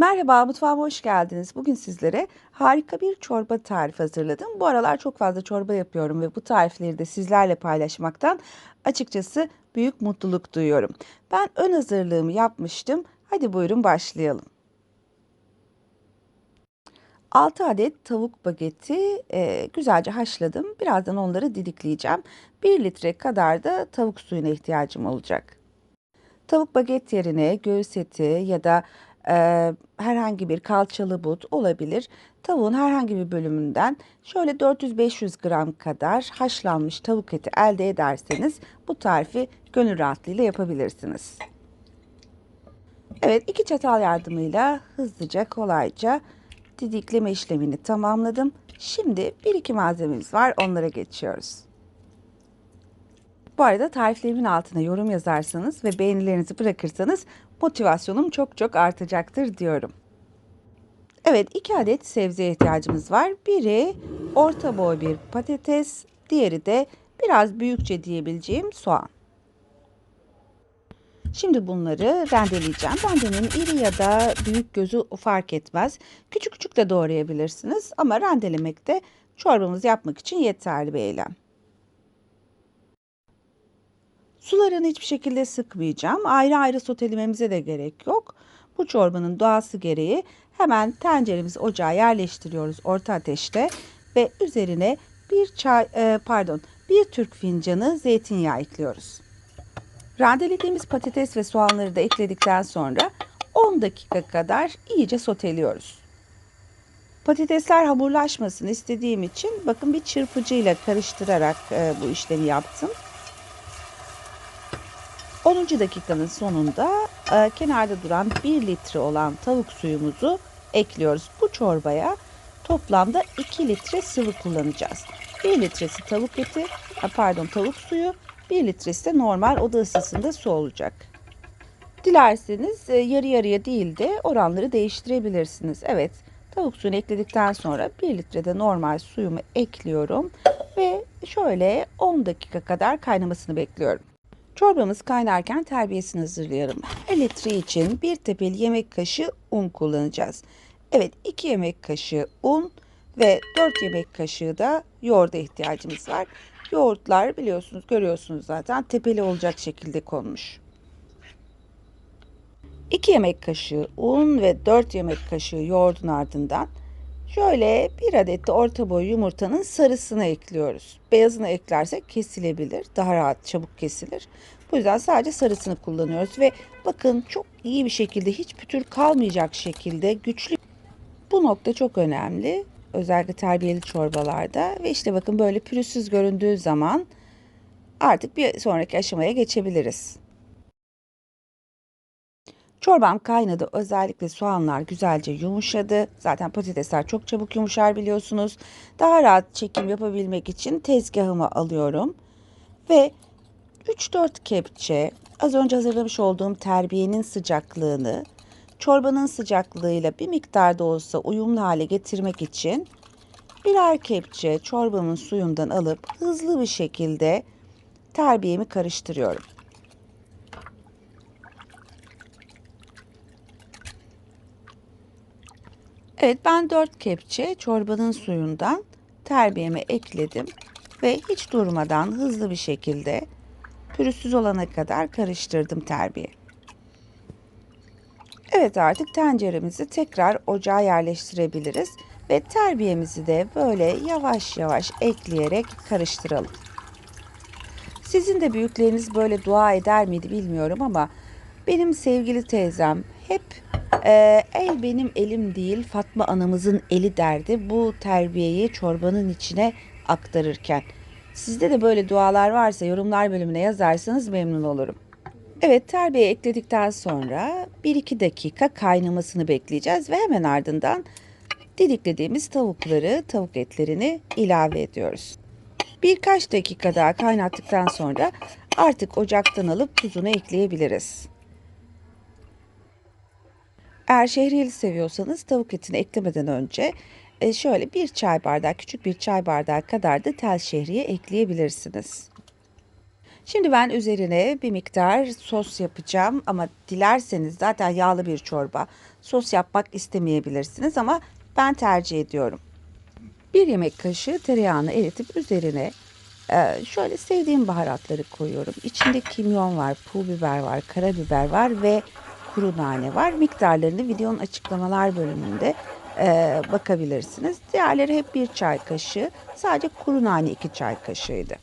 Merhaba, mutfağıma hoş geldiniz. Bugün sizlere harika bir çorba tarifi hazırladım. Bu aralar çok fazla çorba yapıyorum ve bu tarifleri de sizlerle paylaşmaktan açıkçası büyük mutluluk duyuyorum. Ben ön hazırlığımı yapmıştım. Hadi buyurun başlayalım. 6 adet tavuk bageti e, güzelce haşladım. Birazdan onları didikleyeceğim. 1 litre kadar da tavuk suyuna ihtiyacım olacak. Tavuk baget yerine göğüs eti ya da e, herhangi bir kalçalı but olabilir. Tavuğun herhangi bir bölümünden şöyle 400-500 gram kadar haşlanmış tavuk eti elde ederseniz bu tarifi gönül rahatlığıyla yapabilirsiniz. Evet iki çatal yardımıyla hızlıca kolayca didikleme işlemini tamamladım. Şimdi bir iki malzememiz var onlara geçiyoruz. Bu arada tariflerimin altına yorum yazarsanız ve beğenilerinizi bırakırsanız motivasyonum çok çok artacaktır diyorum. Evet iki adet sebzeye ihtiyacımız var. Biri orta boy bir patates, diğeri de biraz büyükçe diyebileceğim soğan. Şimdi bunları rendeleyeceğim. Rendenin iri ya da büyük gözü fark etmez. Küçük küçük de doğrayabilirsiniz ama rendelemek de çorbamızı yapmak için yeterli bir eylem. Sularını hiçbir şekilde sıkmayacağım. Ayrı ayrı sotelememize de gerek yok. Bu çorbanın doğası gereği hemen tenceremizi ocağa yerleştiriyoruz orta ateşte ve üzerine bir çay e, pardon bir Türk fincanı zeytinyağı ekliyoruz. Rendelediğimiz patates ve soğanları da ekledikten sonra 10 dakika kadar iyice soteliyoruz. Patatesler hamurlaşmasın istediğim için bakın bir çırpıcıyla karıştırarak e, bu işlemi yaptım. 10. dakikanın sonunda e, kenarda duran 1 litre olan tavuk suyumuzu ekliyoruz. Bu çorbaya toplamda 2 litre sıvı kullanacağız. 1 litresi tavuk eti, pardon tavuk suyu, 1 litresi de normal oda ısısında su olacak. Dilerseniz e, yarı yarıya değil de oranları değiştirebilirsiniz. Evet, tavuk suyunu ekledikten sonra 1 litrede normal suyumu ekliyorum ve şöyle 10 dakika kadar kaynamasını bekliyorum. Çorbamız kaynarken terbiyesini hazırlayalım. Litre için bir tepeli yemek kaşığı un kullanacağız. Evet 2 yemek kaşığı un ve 4 yemek kaşığı da yoğurda ihtiyacımız var. Yoğurtlar biliyorsunuz görüyorsunuz zaten tepeli olacak şekilde konmuş. 2 yemek kaşığı un ve 4 yemek kaşığı yoğurdun ardından şöyle bir adet de orta boy yumurtanın sarısını ekliyoruz. Beyazını eklersek kesilebilir. Daha rahat çabuk kesilir. Bu yüzden sadece sarısını kullanıyoruz ve bakın çok iyi bir şekilde hiç pütür kalmayacak şekilde güçlü. Bu nokta çok önemli. Özellikle terbiyeli çorbalarda ve işte bakın böyle pürüzsüz göründüğü zaman artık bir sonraki aşamaya geçebiliriz. Çorbam kaynadı. Özellikle soğanlar güzelce yumuşadı. Zaten patatesler çok çabuk yumuşar biliyorsunuz. Daha rahat çekim yapabilmek için tezgahıma alıyorum. Ve 3-4 kepçe az önce hazırlamış olduğum terbiyenin sıcaklığını çorbanın sıcaklığıyla bir miktar da olsa uyumlu hale getirmek için birer kepçe çorbamın suyundan alıp hızlı bir şekilde terbiyemi karıştırıyorum. Evet ben 4 kepçe çorbanın suyundan terbiyeme ekledim ve hiç durmadan hızlı bir şekilde pürüzsüz olana kadar karıştırdım terbiye. Evet artık tenceremizi tekrar ocağa yerleştirebiliriz ve terbiyemizi de böyle yavaş yavaş ekleyerek karıştıralım. Sizin de büyükleriniz böyle dua eder miydi bilmiyorum ama benim sevgili teyzem hep e, el benim elim değil Fatma anamızın eli derdi bu terbiyeyi çorbanın içine aktarırken. Sizde de böyle dualar varsa yorumlar bölümüne yazarsanız memnun olurum. Evet terbiye ekledikten sonra 1-2 dakika kaynamasını bekleyeceğiz ve hemen ardından didiklediğimiz tavukları, tavuk etlerini ilave ediyoruz. Birkaç dakika daha kaynattıktan sonra artık ocaktan alıp tuzunu ekleyebiliriz. Eğer şehriyeli seviyorsanız tavuk etini eklemeden önce e, şöyle bir çay bardağı, küçük bir çay bardağı kadar da tel şehriye ekleyebilirsiniz. Şimdi ben üzerine bir miktar sos yapacağım ama dilerseniz zaten yağlı bir çorba. Sos yapmak istemeyebilirsiniz ama ben tercih ediyorum. Bir yemek kaşığı tereyağını eritip üzerine e, şöyle sevdiğim baharatları koyuyorum. İçinde kimyon var, pul biber var, karabiber var ve kuru nane var. Miktarlarını videonun açıklamalar bölümünde e, bakabilirsiniz. Diğerleri hep bir çay kaşığı. Sadece kuru nane iki çay kaşığıydı.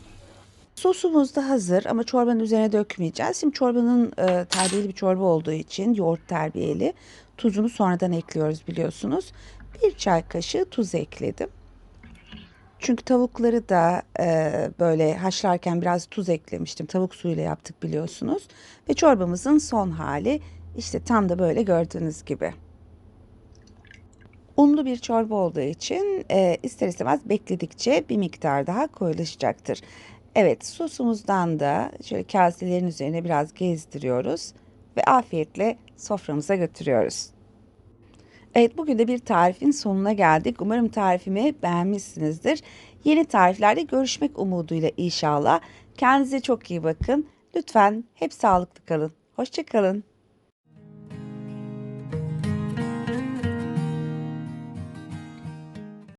Sosumuz da hazır ama çorbanın üzerine dökmeyeceğiz. Şimdi çorbanın e, terbiyeli bir çorba olduğu için yoğurt terbiyeli. Tuzunu sonradan ekliyoruz biliyorsunuz. Bir çay kaşığı tuz ekledim. Çünkü tavukları da e, böyle haşlarken biraz tuz eklemiştim. Tavuk suyuyla yaptık biliyorsunuz. Ve çorbamızın son hali işte tam da böyle gördüğünüz gibi. Unlu bir çorba olduğu için e, ister istemez bekledikçe bir miktar daha koyulaşacaktır. Evet sosumuzdan da şöyle kaselerin üzerine biraz gezdiriyoruz ve afiyetle soframıza götürüyoruz. Evet bugün de bir tarifin sonuna geldik. Umarım tarifimi beğenmişsinizdir. Yeni tariflerde görüşmek umuduyla inşallah. Kendinize çok iyi bakın. Lütfen hep sağlıklı kalın. Hoşçakalın.